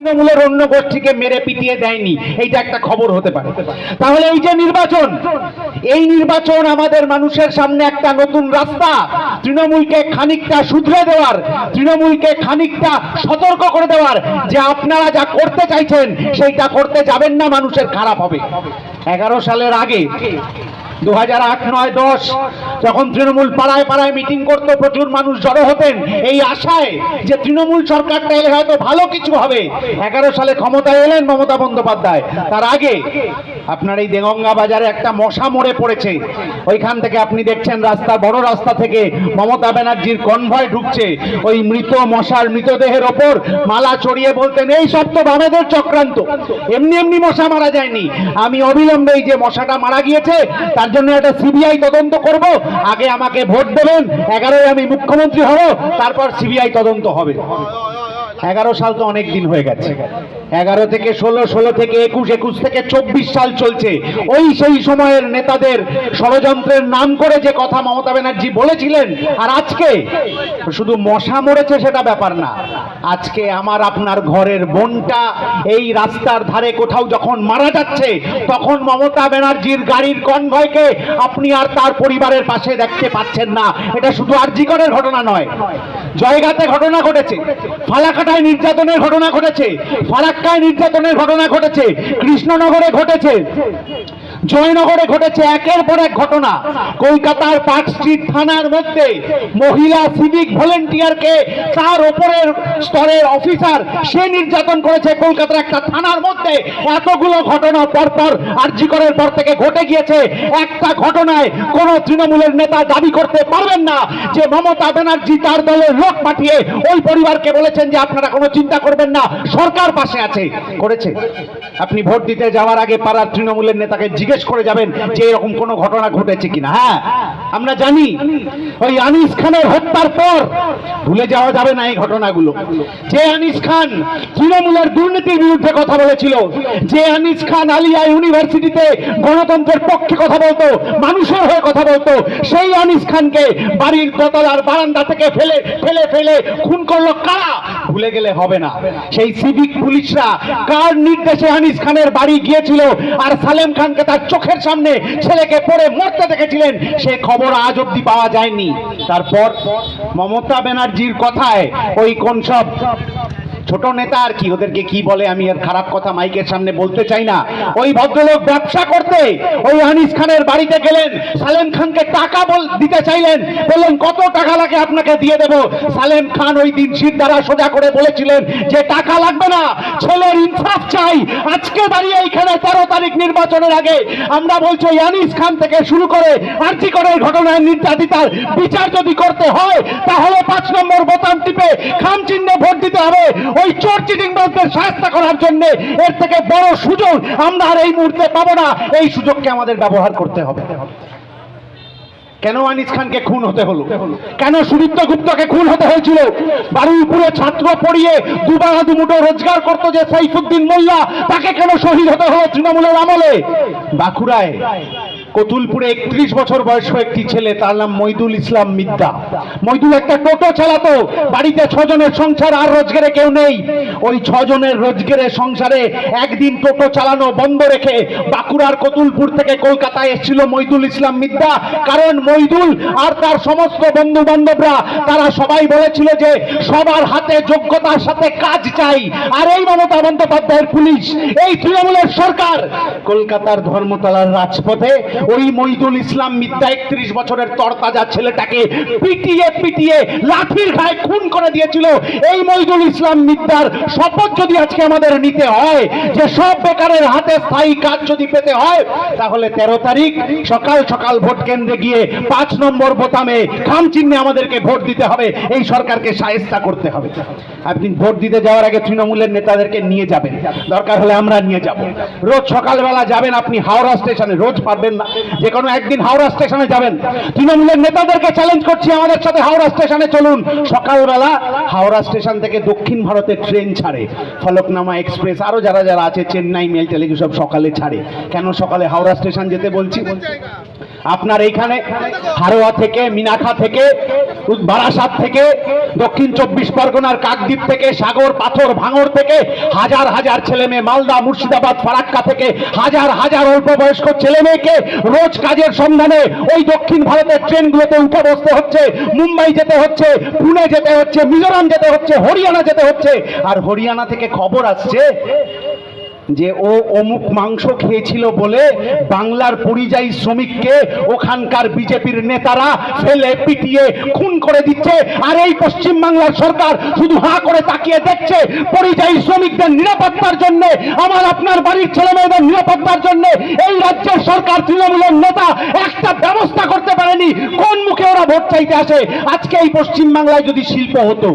তৃণমূলের অন্য গোষ্ঠীকে মেরে পিটিয়ে দেয়নি, এইটা একটা খবর হতে পারে। তাহলে এই যে নির্বাচন, এই নির্বাচন আমাদের মানুষের সামনে একটা নতুন রাস্তা। তৃণমূলকে খানিকটা শুধরে দেওয়ার, তৃণমূলকে খানিকটা সতর্ক করে দেওয়ার, যে আপনারা যা করতে চাইছেন, সেইটা করতে যাবেন না, মানুষের খারাপ হবে। এগারো সালের আগে দু হাজার আট, নয়, দশ, যখন তৃণমূল পাড়ায় পাড়ায় মিটিং করতো, প্রচুর মানুষ জড়ো হতেন। এই আশায় যে তৃণমূল সরকারটা এলে হয়তো ভালো কিছু হবে। এগারো সালে ক্ষমতায় এলেন মমতা বন্দ্যোপাধ্যায়। তার আগে আপনার এই দেগঙ্গা বাজারে একটা মশা মরে পড়েছে। ওইখান থেকে আপনি দেখছেন রাস্তা, বড় রাস্তা থেকে মমতা ব্যানার্জির কনভয় ঢুকছে। ওই মৃত মশার মৃতদেহের ওপর মালা চড়িয়ে বলতেন, এই সব তো বামেদের চক্রান্ত। এমনি এমনি মশা মারা যায়নি। আমি অবিলম্বে এই যে মশাটা মারা গিয়েছে, তার জন্য একটা সিবিআই তদন্ত করব। আগে আমাকে ভোট দেবেন এগারোই আমি মুখ্যমন্ত্রী হব, তারপর সিবিআই তদন্ত হবে। এগারো সাল তো অনেক দিন হয়ে গেছে। এগারো থেকে ষোলো ষোলো থেকে একুশ একুশ থেকে চব্বিশ সাল চলছে। ওই সেই সময়ের নেতাদের ষড়যন্ত্রের নাম করে যে কথা মমতা ব্যানার্জি বলেছিলেন, আর আজকে শুধু মশা মরেছে সেটা ব্যাপার না। আজকে আমার আপনার ঘরের বোনটা এই রাস্তার ধারে কোথাও যখন মারা যাচ্ছে, তখন মমতা ব্যানার্জির গাড়ির কনভয়কে আপনি আর তার পরিবারের পাশে দেখতে পাচ্ছেন না। এটা শুধু আরজিকরের ঘটনা নয়। জয়গাতে ঘটনা ঘটেছে। ফালাকাটায় নির্যাতনের ঘটনা ঘটেছে। ফারাক্কায় নির্যাতনের ঘটনা ঘটেছে। কৃষ্ণনগরে ঘটেছে। জয়নগরে ঘটেছে একের পর এক ঘটনা। কলকাতার পার্ক স্ট্রিট থানার মধ্যে মহিলা সিভিক ভলেন্টিয়ারকে তার ওপরের স্তরের অফিসার সে নির্যাতন করেছে। কলকাতার একটা থানার মধ্যে এতগুলো ঘটনা পরপর আরজিকরের পর থেকে ঘটে গিয়েছে। একটা ঘটনায় কোন তৃণমূলের নেতা দাবি করতে পারবেন না যে মমতা ব্যানার্জি তার দলের লোক পাঠিয়ে ওই পরিবারকে বলেছেন যে আপনারা কোনো চিন্তা করবেন না, সরকার পাশে আছে। করেছে। আপনি ভোট দিতে যাওয়ার আগে পাড়ার তৃণমূলের নেতাকে জিজ্ঞেস করে যাবেন যে এরকম কোনো ঘটনা ঘটেছে কিনা। হ্যাঁ আমরা জানি ওই আনিস খানের হত্যার পর ভুলে যাওয়া যাবে না এই ঘটনাগুলো। যে আনিস খান তৃণমূলের দুর্নীতির বিরুদ্ধে কথা বলেছিল, যে আনিস খান আলিয়া ইউনিভার্সিটিতে গণতন্ত্রের পক্ষে কথা বলতো, মানুষের হয়ে কথা বলতো, সেই আনিস খানকে বাড়ির দোতলার বারান্দা থেকে ফেলে ফেলে ফেলে খুন করল কারা? ভুলে গেলে হবে না। সেই সিভিক পুলিশরা কার নির্দেশে আনিস খানের বাড়ি গিয়েছিল আর সালেম খানকে তার চোখের সামনে ছেলেকে পড়ে মরতে দেখেছিলেন, সে খবর আজ অব্দি পাওয়া যায়নি। তারপর মমতা ব্যানার্জির কথায় ওই কোন সব ছোট নেতা আর কি, ওদেরকে কি বলে আমি আর খারাপ কথা মাইকের সামনে বলতে চাই না। ওই ভদ্রলোক ব্যবসা করতে, ওই আনিস খানের বাড়িতে গেলেন, সালেম খানকে টাকা বল, দিতে চাইলেন, বললেন, কত টাকা লাগে আপনাকে দিয়ে দেব? সালেম খান ওই দিন শির দ্বারা সোজা করে বলেছিলেন যে, টাকা লাগবে না, ছেলের ইনসাফ চাই, আজকে দাঁড়িয়ে এইখানে তেরো তারিখ নির্বাচনের আগে আমরা বলছি, ওই আনিস খান থেকে শুরু করে আর্জি করে ঘটনায় নির্যাতিতার বিচার যদি করতে হয়, তাহলে পাঁচ নম্বর বোতাম টিপে খাম চিহ্নে ভোট দিতে হবে। ওই চোর চিটিংবাজদের সাহায্য করার জন্য এর থেকে বড় সুযোগ আমরা আর এই মুহূর্তে পাবো না। এই সুযোগকে আমাদের ব্যবহার করতে হবে। কেন আনিস খানকে খুন হতে হলো? কেন সুদীপ্ত গুপ্তকে খুন হতে হয়েছিল? বারুইপুরে ছাত্র পড়িয়ে দুবারা দুমুটো রোজগার করতো যে সাইফুদ্দিন মোল্লা, তাকে কেন শহীদ হতে হলো তৃণমূলের আমলে? বাঁকুড়ায়। কতুলপুরে একত্রিশ বছর বয়স্ক একটি ছেলে, তার নাম মইদুল ইসলাম মিদ্দা। মইদুল একটা টোটো চালাতো, বাড়িতে ছজনের সংসার, আর রোজগারে কেউ নেই। ওই ছজনের রোজগারে সংসারে একদিন টোটো চালানো বন্ধ রেখে বাঁকুড়ার কতুলপুর থেকে কলকাতায় এসেছিল মইদুল ইসলাম মিদ্দা। কারণ মইদুল আর তার সমস্ত বন্ধু বান্ধবরা তারা সবাই বলেছিল যে সবার হাতে যোগ্যতার সাথে কাজ চাই। আর এই মমতা বন্দ্যোপাধ্যায়ের পুলিশ, এই তৃণমূলের সরকার। কলকাতার ধর্মতলার রাজপথে ওই মইদুল ইসলাম মিথ্যা একত্রিশ বছরের তরতাজা ছেলেটাকে পিটিয়ে পিটিয়ে লাঠির ঘায়ে খুন করে দিয়েছিল। এই মইদুল ইসলাম মিথ্যার শপথ যদি আজকে আমাদের নিতে হয়, যে সব বেকারের হাতে স্থায়ী কাজ যদি পেতে হয়, তাহলে তেরো তারিখ সকাল সকাল ভোট কেন্দ্রে গিয়ে পাঁচ নম্বর বোতামে খাম চিহ্নে আমাদেরকে ভোট দিতে হবে। এই সরকারকে সাহেস্তা করতে হবে। আপনি ভোট দিতে যাওয়ার আগে তৃণমূলের নেতাদেরকে নিয়ে যাবেন। দরকার হলে আমরা নিয়ে যাব। রোজ সকালবেলা যাবেন আপনি হাওড়া স্টেশনে, রোজ পারবেন না যে কোনো একদিন হাওড়া স্টেশনে যাবেন। তৃণমূলের নেতাদেরকে চ্যালেঞ্জ করছি, আমাদের সাথে হাওড়া স্টেশনে চলুন। সকালবেলা হাওড়া স্টেশন থেকে দক্ষিণ ভারতের ট্রেন ছাড়ে। ফলকনামা এক্সপ্রেস আরও যারা যারা আছে, চেন্নাই, মেল টেলিভিশন সব সকালে ছাড়ে। কেন সকালে হাওড়া স্টেশন যেতে বলছি? আপনার এইখানে হারোয়া থেকে মিনাখা থেকে, বারাসাত থেকে, দক্ষিণ চব্বিশ পরগনার কাকদ্বীপ থেকে, সাগর, পাথর, ভাঙর থেকে, হাজার হাজার ছেলে মেয়ে মালদা, মুর্শিদাবাদ, ফারাক্কা থেকে, হাজার হাজার অল্প বয়স্ক ছেলে মেয়েকে রোজ কাজের সন্ধানে ওই দক্ষিণ ভারতের ট্রেনগুলোতে উঠে বসতে হচ্ছে, মুম্বাই যেতে হচ্ছে, পুনে যেতে হচ্ছে, মিজোরাম যেতে হচ্ছে, হরিয়ানা যেতে হচ্ছে। আর হরিয়ানা থেকে খবর আসছে যে ও অমুক মাংস খেয়েছিল বলে বাংলার পরিযায়ী শ্রমিককে ওখানকার বিজেপির নেতারা ফেলে পিটিয়ে, খুন করে দিচ্ছে। আর এই পশ্চিম বাংলার সরকার শুধু হাঁ করে তাকিয়ে দেখছে পরিযায়ী শ্রমিকদের নিরাপত্তার জন্য, আমার আপনার বাড়ির ছেলে মেয়েদের নিরাপত্তার জন্য। এই রাজ্যের সরকার তৃণমূলের নেতা একটা ব্যবস্থা করতে পারেনি। কোন মুখে ওরা ভোট চাইতে আসে? আজকে এই পশ্চিম বাংলায় যদি শিল্প হতো।